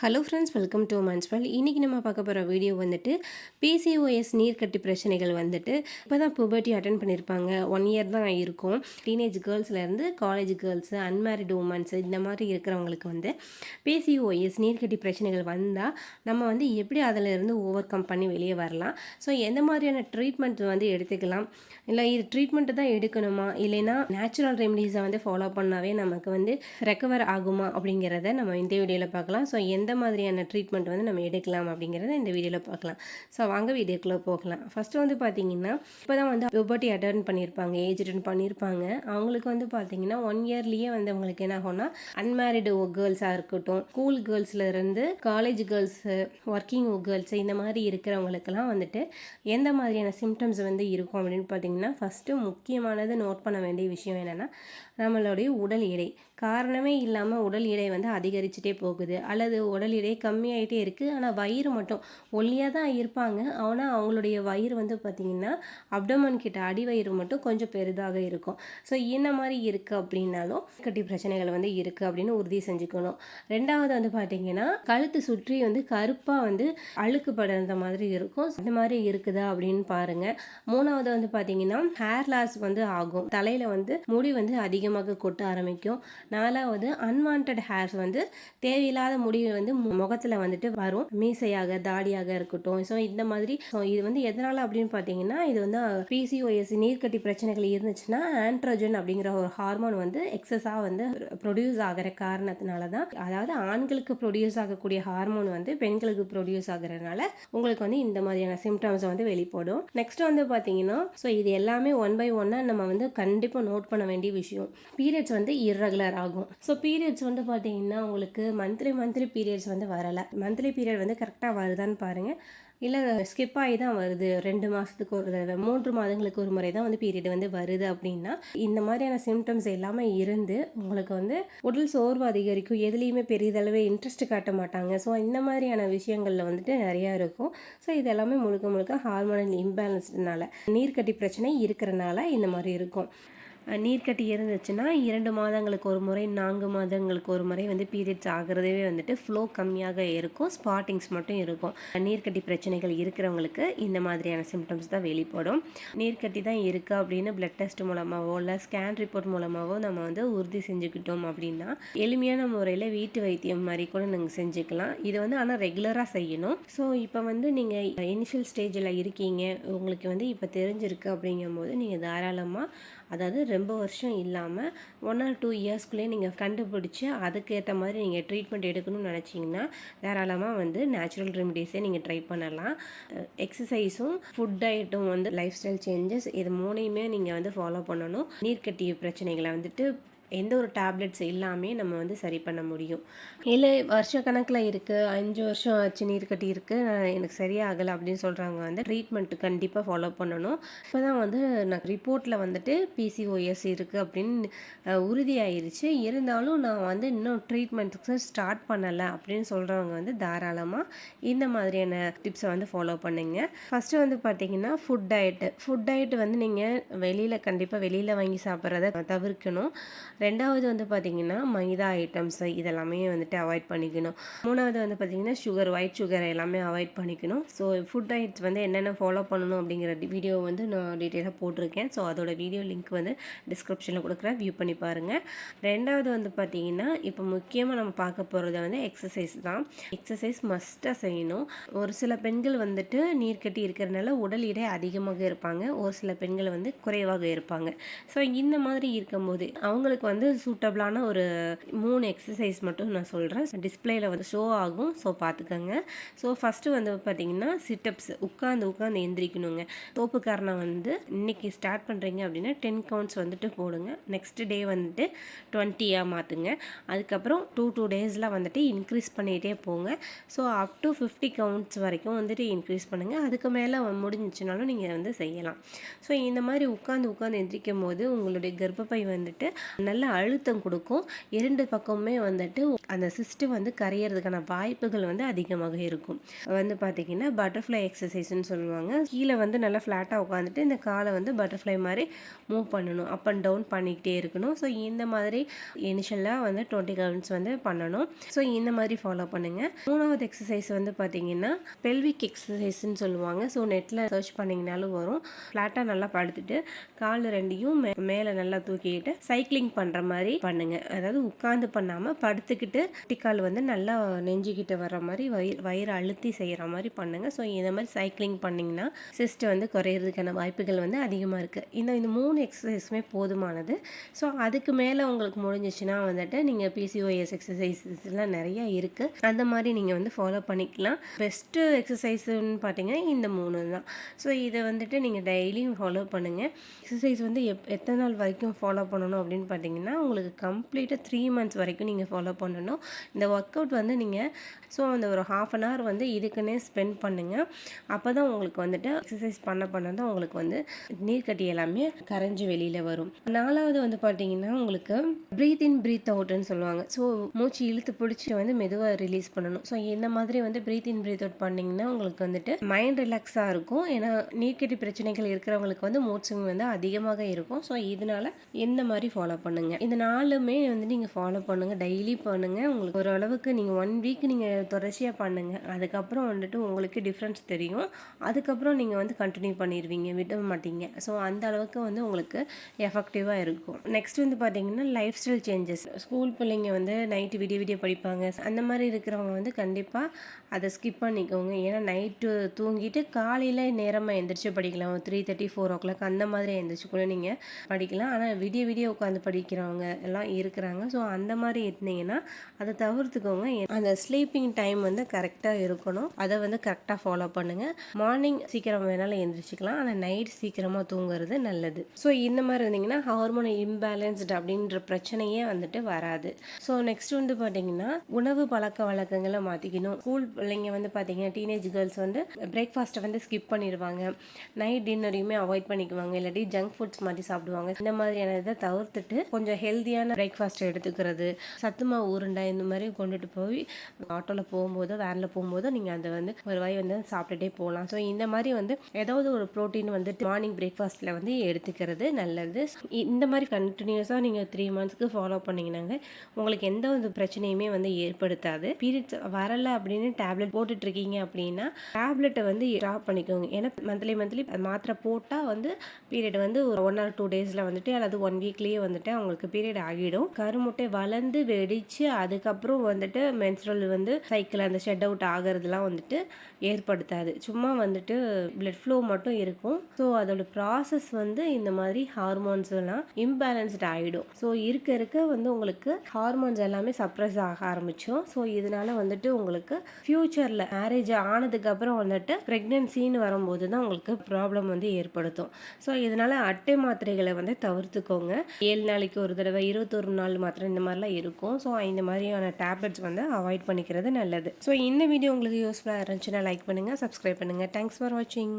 Hello friends welcome to மன்ஸ்வல் இன்றைக்கி நம்ம பார்க்க போகிற வீடியோ வந்துட்டு பிசிஓஎஸ் நீர்க்கட்டி பிரச்சனைகள் வந்துட்டு இப்போ தான் புபர்ட்டி அட்டன் பண்ணியிருப்பாங்க ஒன் இயர் தான் இருக்கும். டீனேஜ் கேர்ள்ஸ்லேருந்து காலேஜ் கேர்ள்ஸு அன்மேரிட் உமன்ஸ் இந்த மாதிரி இருக்கிறவங்களுக்கு வந்து பிசிஓஎஸ் நீர்க்கட்டி பிரச்சனைகள் வந்தால் நம்ம வந்து எப்படி அதில் இருந்து ஓவர் கம் பண்ணி வெளியே வரலாம்? ஸோ எந்த மாதிரியான ட்ரீட்மெண்ட் வந்து எடுத்துக்கலாம்? இல்லை இது ட்ரீட்மெண்ட்டு தான் எடுக்கணுமா? இல்லைன்னா நேச்சுரல் ரெமெடிஸை வந்து ஃபாலோ பண்ணாவே நமக்கு வந்து ரெக்கவர் ஆகுமா அப்படிங்கிறத நம்ம இந்த வீடியோவில் பார்க்கலாம். ஸோ எந்த மாதிரியான ட்ரீட்மெண்ட் வந்து நம்ம எடுக்கலாம் அப்படிங்கிறத இந்த வீடியோவில் பார்க்கலாம். ஸோ வாங்க வீடியோக்குள்ளே போகலாம். ஃபஸ்ட்டு வந்து பார்த்தீங்கன்னா இப்போ தான் வந்து புபர்ட்டி அட்டன் பண்ணியிருப்பாங்க ஏஜ் அட்டன் பண்ணியிருப்பாங்க அவங்களுக்கு வந்து பார்த்தீங்கன்னா ஒன் இயர்லேயே வந்து அவங்களுக்கு என்ன ஆகும்னா அன்மேரிடு கேர்ள்ஸாக இருக்கட்டும் ஸ்கூல் கேர்ள்ஸ்லேருந்து காலேஜ் கேர்ள்ஸு ஒர்க்கிங் கேர்ள்ஸ் இந்த மாதிரி இருக்கிறவங்களுக்கெல்லாம் வந்துட்டு எந்த மாதிரியான சிம்டம்ஸ் வந்து இருக்கும் அப்படின்னு பார்த்தீங்கன்னா ஃபஸ்ட்டு முக்கியமானது நோட் பண்ண வேண்டிய விஷயம் என்னென்னா நம்மளுடைய உடல் எடை. காரணமே இல்லாமல் உடல் எடை வந்து அதிகரிச்சுட்டே போகுது. அல்லது உடல் எடை கம்மியாயிட்டே இருக்குது ஆனால் வயிறு மட்டும் ஒல்லியாக தான் இருப்பாங்க. ஆனால் அவங்களுடைய வயிறு வந்து பார்த்திங்கன்னா அப்டமன் கிட்ட அடி வயிறு மட்டும் கொஞ்சம் பெரிதாக இருக்கும். ஸோ என்ன மாதிரி இருக்குது அப்படின்னாலும் கட்டி பிரச்சனைகள் வந்து இருக்குது அப்படின்னு உறுதி செஞ்சுக்கணும். ரெண்டாவது வந்து பார்த்திங்கன்னா கழுத்து சுற்றி வந்து கருப்பாக வந்து அழுக்கு படுற மாதிரி இருக்கும். இந்த மாதிரி இருக்குதா அப்படின்னு பாருங்கள் மூணாவது வந்து பார்த்திங்கன்னா ஹேர் லாஸ் வந்து ஆகும். தலையில் வந்து முடி வந்து அதிகம் அதிகமாக கொட்ட ஆரம்பிக்கும். நாலாவது அன்வான்ட் ஹேர்ஸ் வந்து தேவையில்லாத முடிவு வந்து முகத்தில் வந்துட்டு வரும். மீசையாக தாடியாக இருக்கட்டும். ஸோ இந்த மாதிரி ஸோ இது வந்து எதனால் அப்படின்னு பார்த்தீங்கன்னா இது வந்து பிசிஓஎஸ் நீர்க்கட்டி பிரச்சனைகள் இருந்துச்சுன்னா ஆண்ட்ரோஜன் அப்படிங்கிற ஒரு ஹார்மோன் வந்து எக்ஸஸாக வந்து ப்ரொடியூஸ் ஆகிற காரணத்தினால தான் அதாவது ஆண்களுக்கு ப்ரொடியூஸ் ஆகக்கூடிய ஹார்மோன் வந்து பெண்களுக்கு ப்ரொடியூஸ் ஆகுறதுனால உங்களுக்கு வந்து இந்த மாதிரியான சிம்டம்ஸ் வந்து வெளிப்படும். நெக்ஸ்ட் வந்து பார்த்தீங்கன்னா ஸோ இது எல்லாமே ஒன் பை ஒன்னாக நம்ம வந்து கண்டிப்பாக நோட் பண்ண வேண்டிய விஷயம். பீரியட்ஸ் வந்து இர்ரெகுலர் ஆகும். ஸோ பீரியட்ஸ் வந்து பார்த்தீங்கன்னா உங்களுக்கு மந்த்லி மந்த்லி பீரியட்ஸ் வந்து வரலை. மந்த்லி பீரியட் வந்து கரெக்டாக வருதான்னு பாருங்கள் இல்லை ஸ்கிப் ஆகி தான் வருது. ரெண்டு மாதத்துக்கு ஒரு தடவை மூன்று மாதங்களுக்கு ஒரு முறை தான் வந்து பீரியட் வந்து வருது அப்படின்னா இந்த மாதிரியான சிம்டம்ஸ் எல்லாமே இருந்து உங்களுக்கு வந்து உடல் சோர்வு அதிகரிக்கும். எதுலேயுமே பெரிதளவே இன்ட்ரெஸ்ட் காட்ட மாட்டாங்க. ஸோ இந்த மாதிரியான விஷயங்களில் வந்துட்டு நிறையா இருக்கும். ஸோ இது எல்லாமே முழுக்க முழுக்க ஹார்மோனல் இம்பேலன்ஸ்னால நீர்க்கட்டி பிரச்சனை இருக்கிறனால இந்த மாதிரி இருக்கும். நீர்க்கட்டி இருந்துச்சுன்னா இரண்டு மாதங்களுக்கு ஒரு முறை நான்கு மாதங்களுக்கு ஒரு முறை வந்து பீரியட்ஸ் ஆகிறதே வந்துட்டு ஃப்ளோ கம்மியாக இருக்கும் ஸ்பாட்டிங்ஸ் மட்டும் இருக்கும். நீர்க்கட்டி பிரச்சனைகள் இருக்கிறவங்களுக்கு இந்த மாதிரியான சிம்டம்ஸ் தான் வெளிப்படும். நீர்க்கட்டி தான் இருக்குது அப்படின்னு பிளட் டெஸ்ட் மூலமாகவோ இல்லை ஸ்கேன் ரிப்போர்ட் மூலமாகவோ நம்ம வந்து உறுதி செஞ்சுக்கிட்டோம் அப்படின்னா எளிமையான முறையில் வீட்டு வைத்தியம் மாதிரி கூட நீங்கள் செஞ்சுக்கலாம். இது வந்து ஆனால் ரெகுலராக செய்யணும். ஸோ இப்போ வந்து நீங்கள் இனிஷியல் ஸ்டேஜில் இருக்கீங்க. உங்களுக்கு வந்து இப்போ தெரிஞ்சிருக்கு அப்படிங்கும்போது நீங்கள் தாராளமாக அதாவது ரொம்ப வருஷம் இல்லாமல் ஒன் ஆர் டூ இயர்ஸ்க்குள்ளேயே நீங்கள் கண்டுபிடிச்சி அதுக்கேற்ற மாதிரி நீங்கள் ட்ரீட்மெண்ட் எடுக்கணும்னு நினச்சிங்கன்னா தாராளமாக வந்து நேச்சுரல் ரெமடிஸே நீங்கள் ட்ரை பண்ணலாம். எக்ஸசைஸும் ஃபுட் டயட்டும் வந்து லைஃப் ஸ்டைல் சேஞ்சஸ் இது மூணையுமே நீங்கள் வந்து ஃபாலோ பண்ணணும். நீர்க்கட்டிய பிரச்சனைகளை வந்துட்டு எந்த ஒரு டேப்லெட்ஸ் இல்லாமே நம்ம வந்து சரி பண்ண முடியும். இல்லை வருஷ கணக்கில் இருக்குது அஞ்சு வருஷம் ஆச்சு நீர் கட்டி இருக்குது எனக்கு சரியாகலை அப்படின்னு சொல்கிறாங்க வந்து ட்ரீட்மெண்ட் கண்டிப்பாக ஃபாலோ பண்ணணும். இப்போ தான் வந்து நான் ரிப்போர்ட்டில் வந்துட்டு பிசிஓஎஸ் இருக்குது அப்படின்னு உறுதியாயிருச்சு. இருந்தாலும் நான் வந்து இன்னும் ட்ரீட்மெண்ட்டுக்கு ஸ்டார்ட் பண்ணலை அப்படின்னு சொல்கிறவங்க வந்து தாராளமாக இந்த மாதிரியான டிப்ஸை வந்து ஃபாலோ பண்ணுங்க. ஃபஸ்ட்டு வந்து பார்த்தீங்கன்னா ஃபுட் டயட்டு ஃபுட் டயட் வந்து நீங்கள் வெளியில் கண்டிப்பாக வெளியில் வாங்கி சாப்பிட்றத தவிர்க்கணும். ரெண்டாவது வந்து பார்த்திங்கன்னா மைதா ஐட்டம்ஸ் இதெல்லாமே வந்துட்டு அவாய்ட் பண்ணிக்கணும். மூணாவது வந்து பார்த்திங்கன்னா சுகர் ஒயிட் சுகர் எல்லாமே அவாய்ட் பண்ணிக்கணும். ஸோ ஃபுட் டயட்ஸ் வந்து என்னென்ன ஃபாலோ பண்ணணும் அப்படிங்கிற வீடியோ வந்து நான் டீட்டெயிலாக போட்டிருக்கேன். ஸோ அதோட வீடியோ லிங்க் வந்து டிஸ்கிரிப்ஷனில் கொடுக்குறேன். வியூ பண்ணி பாருங்கள் ரெண்டாவது வந்து பார்த்திங்கன்னா இப்போ முக்கியமாக நம்ம பார்க்க போகிறது வந்து எக்ஸசைஸ் தான். எக்ஸசைஸ் மஸ்ட்டாக செய்யணும். ஒரு சில பெண்கள் வந்துட்டு நீர் கட்டி இருக்கிறதுனால உடல் எடை அதிகமாக இருப்பாங்க. ஒரு சில பெண்கள் வந்து குறைவாக இருப்பாங்க. ஸோ இந்த மாதிரி இருக்கும்போது அவங்களுக்கு வந்து சூட்டபிளான ஒரு மூணு எக்ஸசைஸ் மட்டும் நான் சொல்கிறேன் டிஸ்பிளேயில் வந்து ஷோ ஆகும். ஸோ பார்த்துக்கோங்க. ஸோ ஃபஸ்ட்டு வந்து பார்த்தீங்கன்னா சிட்டப்ஸ் உட்காந்து உட்காந்து எந்திரிக்கணுங்க. தோப்புக்காரனை வந்து இன்றைக்கி ஸ்டார்ட் பண்ணுறீங்க அப்படின்னா டென் கவுண்ட்ஸ் வந்துட்டு போடுங்க. நெக்ஸ்ட் டே வந்துட்டு டுவெண்ட்டியாக மாற்றுங்க அதுக்கப்புறம் டூ டூ டேஸில் வந்துட்டு இன்க்ரீஸ் பண்ணிகிட்டே போங்க. So up to fifty counts வரைக்கும் வந்துட்டு இன்க்ரீஸ் பண்ணுங்கள் அதுக்கு மேலே முடிஞ்சிச்சுனாலும் நீங்கள் வந்து செய்யலாம். ஸோ இந்த மாதிரி உட்காந்து உட்காந்து எந்திரிக்கும் போது உங்களுடைய கர்ப்பப்பை வந்துட்டு நல்ல நல்ல அழுத்தம் கொடுக்கும். இரண்டு பக்கமுமே வந்துட்டு அந்த சிஸ்ட்டு வந்து கரையிறதுக்கான வாய்ப்புகள் வந்து அதிகமாக இருக்கும். வந்து பார்த்தீங்கன்னா பட்டர்ஃப்ளை எக்ஸசைஸ்னு சொல்லுவாங்க. கீழே வந்து நல்லா ஃப்ளாட்டாக உட்காந்துட்டு இந்த காலை வந்து பட்டர்ஃப்ளை மாதிரி மூவ் பண்ணணும். அப் அண்ட் டவுன் பண்ணிக்கிட்டே இருக்கணும். ஸோ இந்த மாதிரி இனிஷியலாக வந்து டுவெண்ட்டி கவுண்ட்ஸ் வந்து பண்ணணும். ஸோ இந்த மாதிரி ஃபாலோ பண்ணுங்கள் மூணாவது எக்ஸசைஸ் வந்து பார்த்தீங்கன்னா பெல்விக் எக்ஸசைஸ்ன்னு சொல்லுவாங்க. ஸோ நெட்டில் சர்ச் பண்ணிங்கனாலும் வரும். ஃப்ளாட்டாக நல்லா படுத்துட்டு கால் ரெண்டையும் மே மேலே நல்லா தூக்கிக்கிட்டு சைக்கிளிங் பண்ணுற மாதிரி பண்ணுங்கள் அதாவது உட்காந்து பண்ணாமல் படுத்துக்கிட்டு டிக்கால் வந்து நல்லா நெஞ்சுக்கிட்ட வர மாதிரி வயிறு வயிறு அழுத்தி செய்கிற மாதிரி பண்ணுங்கள் ஸோ இந்த மாதிரி சைக்கிளிங் பண்ணிங்கன்னா சிஸ்ட் வந்து குறையிறதுக்கான வாய்ப்புகள் வந்து அதிகமாக இருக்குது இந்த இந்த மூணு எக்ஸசைஸுமே போதுமானது. ஸோ அதுக்கு மேலே உங்களுக்கு முடிஞ்சிச்சுன்னா வந்துட்டு நீங்கள் பிசிஓஎஸ் எக்ஸசைஸஸ்லாம் நிறையா இருக்குது அந்த மாதிரி நீங்கள் வந்து ஃபாலோ பண்ணிக்கலாம். பெஸ்ட்டு எக்ஸசைஸுன்னு பார்த்தீங்கன்னா இந்த மூணு தான். ஸோ இதை வந்துட்டு நீங்கள் டெய்லியும் ஃபாலோ பண்ணுங்கள் எக்ஸசைஸ் வந்து எப் எத்தனை நாள் வரைக்கும் ஃபாலோ பண்ணணும் அப்படின்னு பார்த்தீங்கன்னா உங்களுக்கு கம்ப்ளீட்டாக த்ரீ மந்த்ஸ் வரைக்கும் நீங்கள் ஃபாலோ பண்ணணும். இந்த ஒர்க் அவுட் வந்து நீங்கள் ஸோ அந்த ஒரு ஹாஃப் அன் ஹவர் வந்து இதுக்குன்னே ஸ்பெண்ட் பண்ணுங்கள் அப்போ தான் உங்களுக்கு வந்துட்டு எக்ஸசைஸ் பண்ண பண்ண தான் உங்களுக்கு வந்து நீர்க்கட்டி எல்லாமே கரைஞ்சி வெளியில் வரும். நாலாவது வந்து பார்த்தீங்கன்னா உங்களுக்கு ப்ரீத் இன் ப்ரீத் அவுட்னு சொல்லுவாங்க. ஸோ மூச்சு இழுத்து பிடிச்சி வந்து மெதுவாக ரிலீஸ் பண்ணணும். ஸோ இந்த மாதிரி வந்து ப்ரீத் இன் ப்ரீத் அவுட் பண்ணிங்கன்னா உங்களுக்கு வந்துட்டு மைண்ட் ரிலாக்ஸாக இருக்கும். ஏன்னா நீர்க்கட்டி பிரச்சனைகள் இருக்கிறவங்களுக்கு வந்து மூட் ஸ்விங் வந்து அதிகமாக இருக்கும். ஸோ இதனால இந்த மாதிரி ஃபாலோ பண்ணுங்கள் இந்த நாலுமே வந்து நீங்கள் ஃபாலோ பண்ணுங்கள் டெய்லி பண்ணுங்கள் உங்களுக்கு ஓரளவுக்கு நீங்கள் ஒன் வீக் நீங்கள் தொடர்ச்சியாக பண்ணுங்கள் அதுக்கப்புறம் வந்துட்டு உங்களுக்கு டிஃப்ரென்ஸ் தெரியும். அதுக்கப்புறம் நீங்கள் வந்து கண்டினியூ பண்ணிடுவீங்க விட மாட்டீங்க. ஸோ அந்த அளவுக்கு வந்து உங்களுக்கு எஃபெக்டிவாக இருக்கும். நெக்ஸ்ட் வந்து பார்த்தீங்கன்னா லைஃப் ஸ்டைல் சேஞ்சஸ் ஸ்கூல் பிள்ளைங்க வந்து நைட்டு விடிய விடிய படிப்பாங்க. அந்த மாதிரி இருக்கிறவங்க வந்து கண்டிப்பாக அதை ஸ்கிப் பண்ணிக்கோங்க. ஏன்னா நைட்டு தூங்கிட்டு காலையில் நேரமாக எந்திரிச்சு படிக்கலாம். Three thirty four o'clock அந்த மாதிரி எந்திரிச்சு கூட நீங்கள் படிக்கலாம். ஆனால் விடிய விடிய உட்காந்து படிக்கிறவங்க எல்லாம் இருக்கிறாங்க. ஸோ அந்த மாதிரி இருந்தீங்கன்னா அதை தவிர்த்துக்கோங்க. அந்த ஸ்லீப்பிங் டைம் வந்து கரெக்டாக இருக்கணும். அதை வந்து கரெக்டாக ஃபாலோ பண்ணுங்கள் மார்னிங் சீக்கிரம் வேணாலும் எந்திரிச்சிக்கலாம். ஆனால் நைட் சீக்கிரமாக தூங்குறது நல்லது. ஸோ இந்த மாதிரி இருந்தீங்கன்னா ஹார்மோன் இம்பேலன்ஸ்டு அப்படின்ற பிரச்சனையே வந்துட்டு வராது. ஸோ நெக்ஸ்ட் வந்து பார்த்தீங்கன்னா உணவு பழக்க வழக்கங்களை மாற்றிக்கணும் ஸ்கூல் பிள்ளைங்க வந்து பார்த்தீங்கன்னா டீனேஜ் கேர்ள்ஸ் வந்து பிரேக்ஃபாஸ்ட்டை வந்து ஸ்கிப் பண்ணிடுவாங்க. நைட் டின்னரையுமே அவாய்ட் பண்ணிக்குவாங்க. இல்லாட்டி ஜங்க் ஃபுட்ஸ் மாதிரி சாப்பிடுவாங்க. இந்த மாதிரியான இதை தவிர்த்துட்டு கொஞ்சம் ஹெல்த்தியான பிரேக்ஃபாஸ்ட் எடுத்துக்கிறது. சத்துமா உருண்டை இந்த மாதிரி கொண்டுட்டு போய் ஆட்டோவில் போகும்போதோ வேனில் போகும்போதோ நீங்கள் அதை வந்து ஒரு வாய் வந்து சாப்பிட்டுட்டே போகலாம். ஸோ இந்த மாதிரி வந்து ஏதாவது ஒரு ப்ரோட்டீன் வந்து மார்னிங் பிரேக்ஃபாஸ்ட்டில் வந்து எடுத்துக்கிறது நல்லது. இந்த மாதிரி கண்டினியூஸாக நீங்கள் த்ரீ மந்த்ஸ்க்கு ஃபாலோ பண்ணிங்கன்னாங்க உங்களுக்கு எந்த ஒரு பிரச்சனையுமே வந்து ஏற்படுத்தாது. பீரியட்ஸ் வரலை அப்படின்னு டேப்லெட் போட்டுட்ருக்கீங்க அப்படின்னா டேப்லெட்டை வந்து ஸ்டாப் பண்ணிக்கோங்க. ஏன்னா மந்த்லி மந்த்லி மாத்திரை போட்டால் வந்து பீரியட் வந்து ஒரு ஒன் ஆர் டூ டேஸில் வந்துட்டு அல்லது ஒன் வீக்லேயே வந்துட்டு அவங்களுக்கு பீரியட் ஆகிடும். கருமுட்டை வளர்ந்து வெடித்து அதுக்கப்புறம் வந்துட்டு மென்ஸ்ட்ரல் வந்து சைக்கிள் அந்த ஷெட் அவுட் ஆகிறதுலாம் வந்துட்டு ஏற்படுத்தாது. சும்மா வந்துட்டு பிளட் ஃப்ளோ மட்டும் இருக்கும். ஸோ அதோட ப்ராசஸ் வந்து இந்த மாதிரி ஹார்மோன்ஸ் எல்லாம் இம்பேலன்ஸ்ட் ஆகிடும் ஸோ இருக்க இருக்க வந்து உங்களுக்கு ஹார்மோன்ஸ் எல்லாமே சப்ரஸ் ஆக ஆரம்பிச்சோம் ஸோ இதனால வந்துட்டு உங்களுக்கு ஃப்யூச்சரில் மேரேஜ் ஆனதுக்கப்புறம் வந்துட்டு ப்ரெக்னென்சின்னு வரும்போது தான் உங்களுக்கு ப்ராப்ளம் வந்து ஏற்படுத்தும். ஸோ இதனால் அட்டை மாத்திரைகளை வந்து தவிர்த்துக்கோங்க. ஏழு நாளைக்கு ஒரு தடவை இருபத்தொரு நாள் மாத்திரை இந்த மாதிரிலாம் இருக்கும். ஸோ இந்த மாதிரியான டேப்லெட்ஸ் வந்து அவாய்ட் பண்ணிக்கிறது நல்லது. ஸோ இந்த வீடியோ உங்களுக்கு யூஸ்ஃபுல்லாக இருந்துச்சுன்னா லைக் பண்ணுங்கள் சப்ஸ்கிரைப் பண்ணுங்கள் தேங்க்ஸ் ஃபார் வாட்சிங்